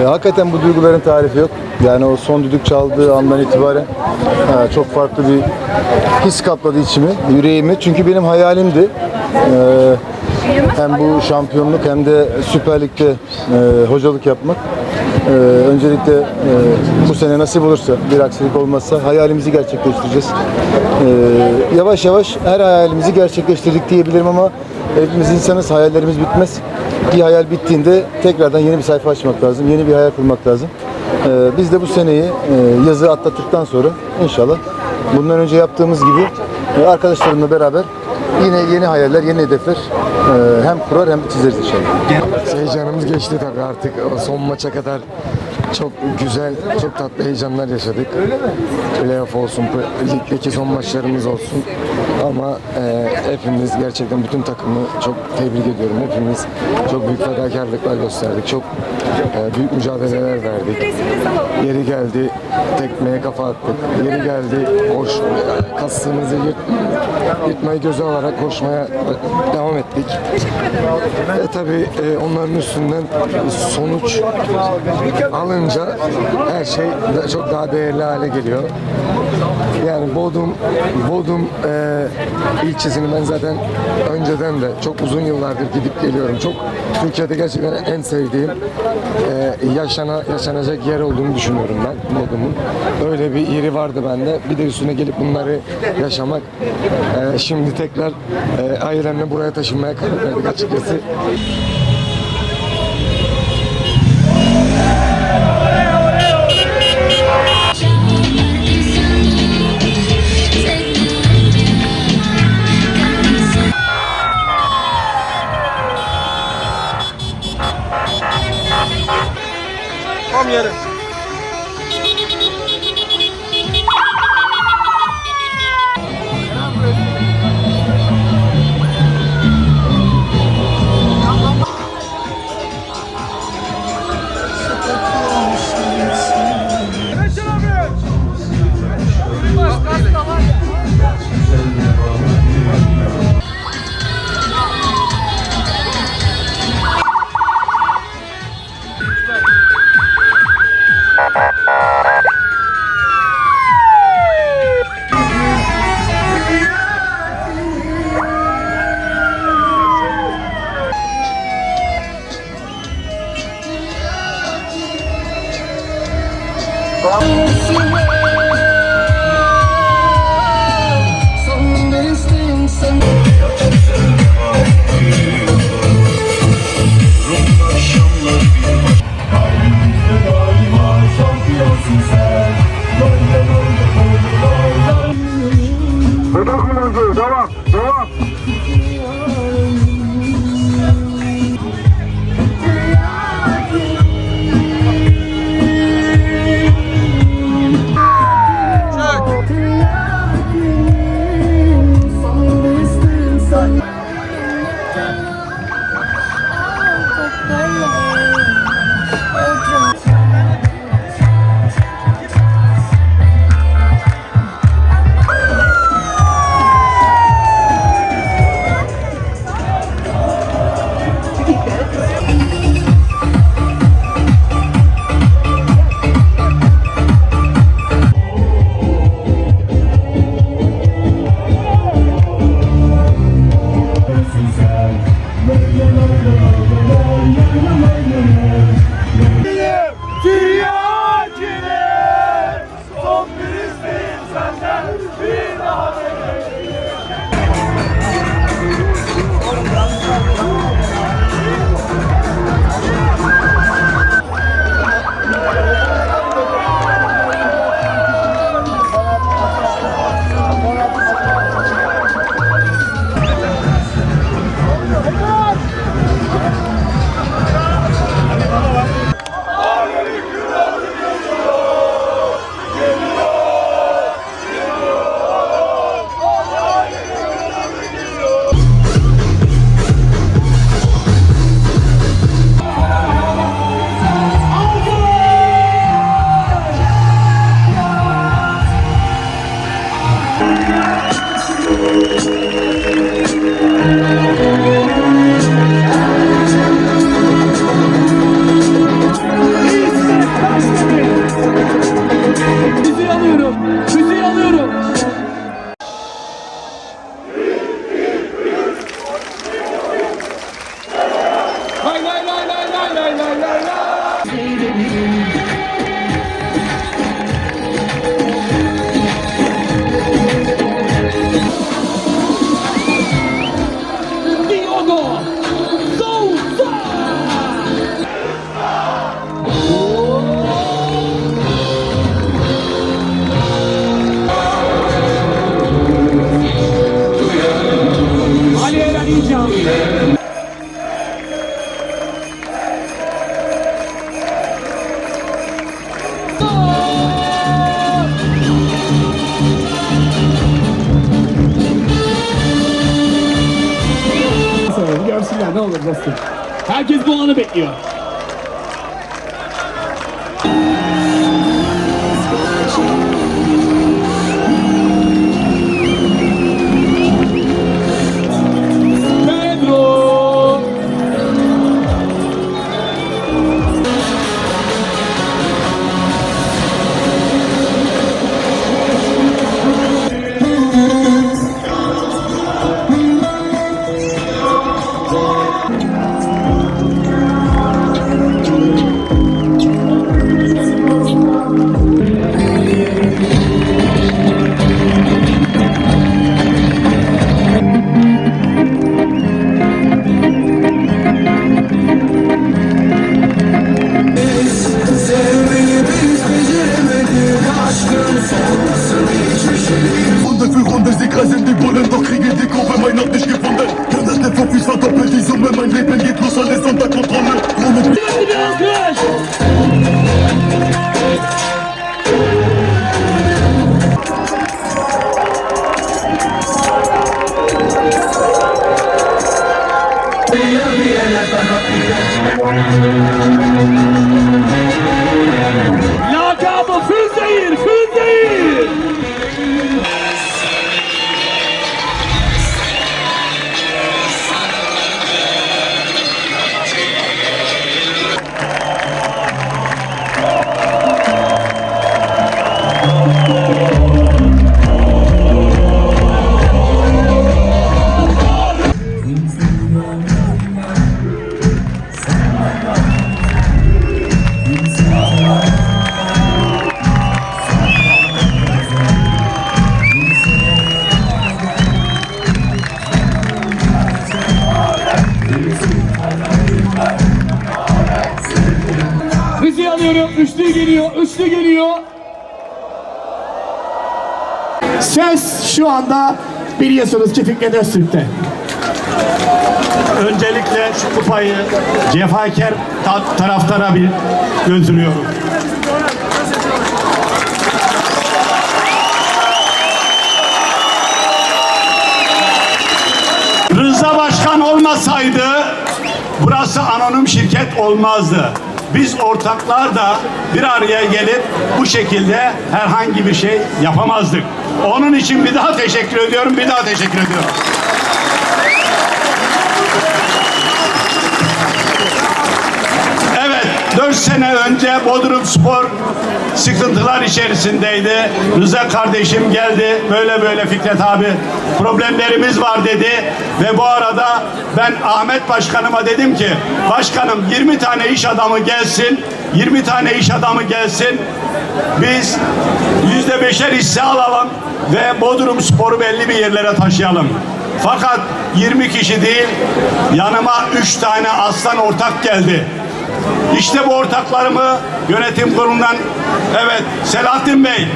E, hakikaten bu duyguların tarifi yok. Yani o son düdük çaldığı andan itibaren e, çok farklı bir his kapladı içimi, yüreğimi. Çünkü benim hayalimdi. E, hem bu şampiyonluk hem de Süper Lig'de e, hocalık yapmak. E, öncelikle e, bu sene nasip olursa, bir aksilik olmazsa hayalimizi gerçekleştireceğiz. E, yavaş yavaş her hayalimizi gerçekleştirdik diyebilirim ama hepimiz insanız, hayallerimiz bitmez. Bir hayal bittiğinde tekrardan yeni bir sayfa açmak lazım, yeni bir hayal kurmak lazım. E, biz de bu seneyi e, yazı atlattıktan sonra inşallah bundan önce yaptığımız gibi e, arkadaşlarımla beraber yine yeni hayaller, yeni hedefler e, hem kurar hem çizeriz inşallah. Heyecanımız geçti tabii artık son maça kadar çok güzel, çok tatlı heyecanlar yaşadık. Playoff olsun, ligdeki son maçlarımız olsun. Ama e, hepimiz gerçekten bütün takımı çok tebrik ediyorum. Hepimiz çok büyük fedakarlıklar gösterdik. Çok e, büyük mücadeleler verdik. Yeri geldi tekmeye kafa attık. Yeri geldi koş, kastığımızı yırt, yırtmayı göze alarak koşmaya devam ettik. E, tabii e, onların üstünden sonuç alınca her şey çok daha değerli hale geliyor. Yani Bodrum, Bodrum e, ilçesini ben zaten önceden de çok uzun yıllardır gidip geliyorum. Çok Türkiye'de gerçekten en sevdiğim e, yaşana, yaşanacak yer olduğunu düşünüyorum ben Bodrum'un. Öyle bir yeri vardı bende. Bir de üstüne gelip bunları yaşamak. E, şimdi tekrar e, ailemle buraya taşınmaya karar verdik açıkçası. Yeah. Herkes bu anı bekliyor. Pedro! Für Runde, sie kreisen die Bullen, doch kriegen die Kurve mein Ort nicht gefunden. Kann das der Profis verdoppelt die Summe, mein Leben geht los, alles unter Kontrolle. Alkış! Lakabı Füzeyir! Ses şu anda biliyorsunuz ki Fikret Öztürk'te. Öncelikle şu kupayı cefakar ta- taraftara bir götürüyorum. Rıza Başkan olmasaydı burası anonim şirket olmazdı. Biz ortaklar da bir araya gelip bu şekilde herhangi bir şey yapamazdık. Onun için bir daha teşekkür ediyorum, bir daha teşekkür ediyorum. 4 sene önce Bodrum Spor sıkıntılar içerisindeydi. Rıza kardeşim geldi, böyle böyle Fikret abi problemlerimiz var dedi. Ve bu arada ben Ahmet Başkanıma dedim ki, Başkanım 20 tane iş adamı gelsin, 20 tane iş adamı gelsin. Biz yüzde beşer hisse alalım ve Bodrum Spor'u belli bir yerlere taşıyalım. Fakat 20 kişi değil, yanıma 3 tane aslan ortak geldi. İşte bu ortaklarımı yönetim kurulundan evet Selahattin Bey.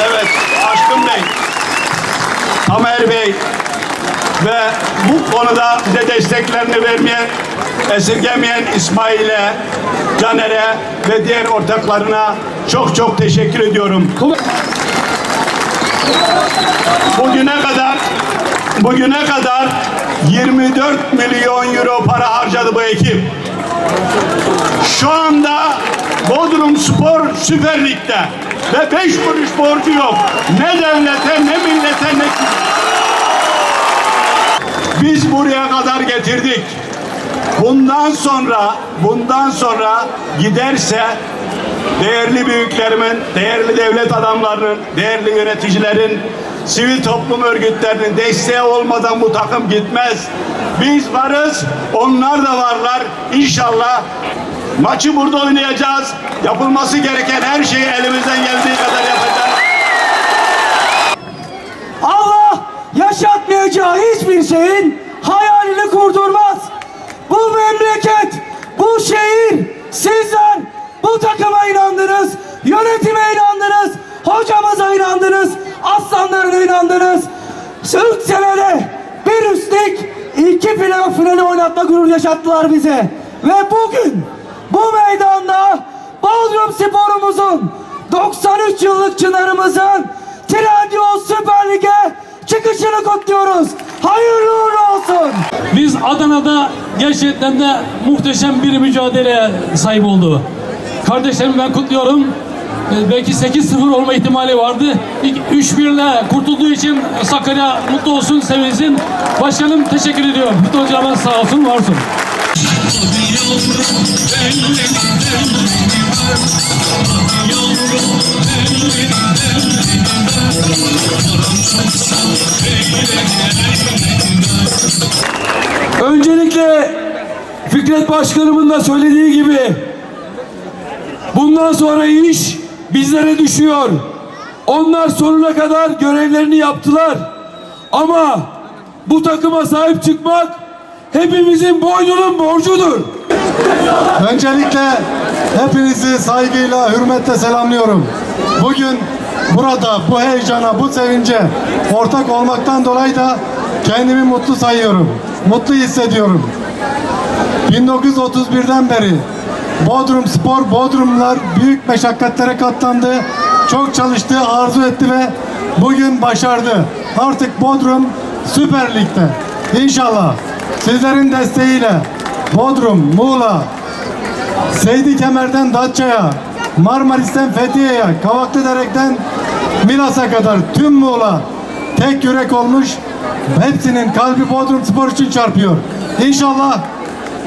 Evet Aşkın Bey. Tamer Bey ve bu konuda bize desteklerini vermeyen, esirgemeyen İsmail'e, Caner'e ve diğer ortaklarına çok çok teşekkür ediyorum. Bugüne kadar bugüne kadar 24 milyon euro para harcadı bu ekip. Şu anda Bodrum Spor Süper Lig'de ve 5 kuruş borcu yok. Ne devlete ne millete ne biz buraya kadar getirdik. Bundan sonra bundan sonra giderse değerli büyüklerimin, değerli devlet adamlarının, değerli yöneticilerin, sivil toplum örgütlerinin desteği olmadan bu takım gitmez. Biz varız, onlar da varlar. İnşallah maçı burada oynayacağız. Yapılması gereken her şeyi elimizden geldiği kadar yapacağız. Allah yaşatmayacağı hiçbir şeyin hayalini kurdurmaz. Bu memleket, bu şehir, sizler bu takıma inandınız, yönetime inandınız, hocamıza inandınız, aslanlarına inandınız. Üç senede bir üstlük iki final finali oynatma gurur yaşattılar bize. Ve bugün bu meydanda Bodrum sporumuzun 93 yıllık çınarımızın Trendyol Süper Lig'e çıkışını kutluyoruz. Hayırlı uğurlu olsun. Biz Adana'da gerçekten de muhteşem bir mücadeleye sahip oldu. Kardeşlerimi ben kutluyorum. Ee, Belki 8-0 olma ihtimali vardı. İlk 3-1 ile kurtulduğu için Sakarya mutlu olsun, sevinsin. Başkanım teşekkür ediyorum. Mutlu hocam sağ olsun, var olsun. Öncelikle Fikret Başkanımın da söylediği gibi bundan sonra iş bizlere düşüyor. Onlar sonuna kadar görevlerini yaptılar. Ama bu takıma sahip çıkmak hepimizin boynunun borcudur. Öncelikle hepinizi saygıyla, hürmetle selamlıyorum. Bugün burada bu heyecana, bu sevince ortak olmaktan dolayı da kendimi mutlu sayıyorum. Mutlu hissediyorum. 1931'den beri Bodrum Spor, Bodrumlular büyük meşakkatlere katlandı. Çok çalıştı, arzu etti ve bugün başardı. Artık Bodrum Süper Lig'de. İnşallah sizlerin desteğiyle Bodrum, Muğla, Seydi Kemer'den Datça'ya, Marmaris'ten Fethiye'ye, Kavaklıdere'den Milas'a kadar tüm Muğla tek yürek olmuş. Hepsinin kalbi Bodrum Spor için çarpıyor. İnşallah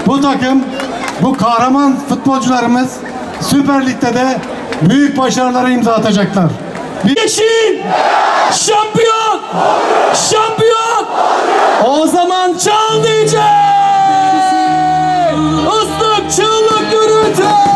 bu takım, bu kahraman futbolcularımız Süper Lig'de de büyük başarılara imza atacaklar. Yeşil! Şampiyon! Şampiyon! O zaman çal diyecek ıslık çığlık gürültü!